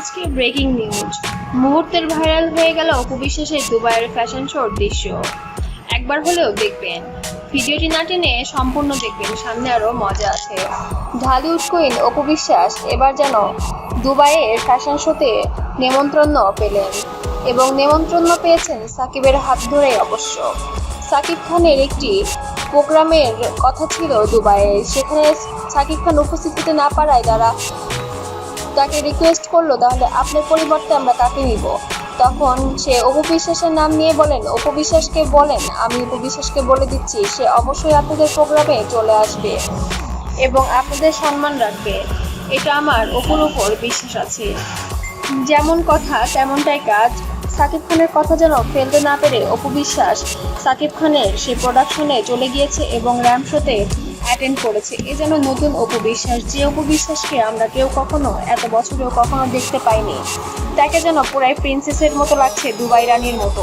আজকে breaking news মুহূর্তের viral হয়ে গেল অপু বিশ্বাসের দুবাইয়ের ফ্যাশন শোর দৃশ্য। একবার হলেও দেখবেন। ভিডিওটি না টেনে সম্পূর্ণ দেখবেন, সামনে আরও মজা আছে। ঢালিউড কুইন অপবিশ্বাস এবার যেন দুবাইয়ের ফ্যাশন শোতে নেমন্ত্রণ পেলেন এবং নেমন্ত্রণ পেয়েছেন সাকিবের হাত ধরে অবশ্য। সাকিব খানের একটি প্রোগ্রামের কথা ছিল দুবাইয়ে, সেখানে সাকিব খান উপস্থিত হতে না পারায় তারা তাকে রিকোয়েস্ট করল, তাহলে আপনার পরিবর্তে আমরা কাকে নিব তখন সে অপু বিশ্বাসের নাম নিয়ে বলেন অপু বিশ্বাসকে বলেন, আমি অপু বিশ্বাসকে বলে দিচ্ছি, সে অবশ্যই আপনাদের প্রোগ্রামে চলে আসবে এবং আপনাদের সম্মান রাখবে। এটা আমার অপুর উপর বিশ্বাস আছে। যেমন কথা, তেমনটাই কাজ। সাকিব খানের কথা যেন ফেলতে না পেরে অপু বিশ্বাস সাকিব খানের সে প্রোডাকশনে চলে গিয়েছে এবং র্যাম শোতে অ্যাটেন্ড করেছে। এ যেন নতুন উপবিশ্বাস যে উপবিশ্বাসকে আমরা কেউ কখনো, এত বছরেও কখনো দেখতে পাইনি। তাকে যেন পুরাই প্রিন্সেসের মতো লাগছে, দুবাই রানীর মতো।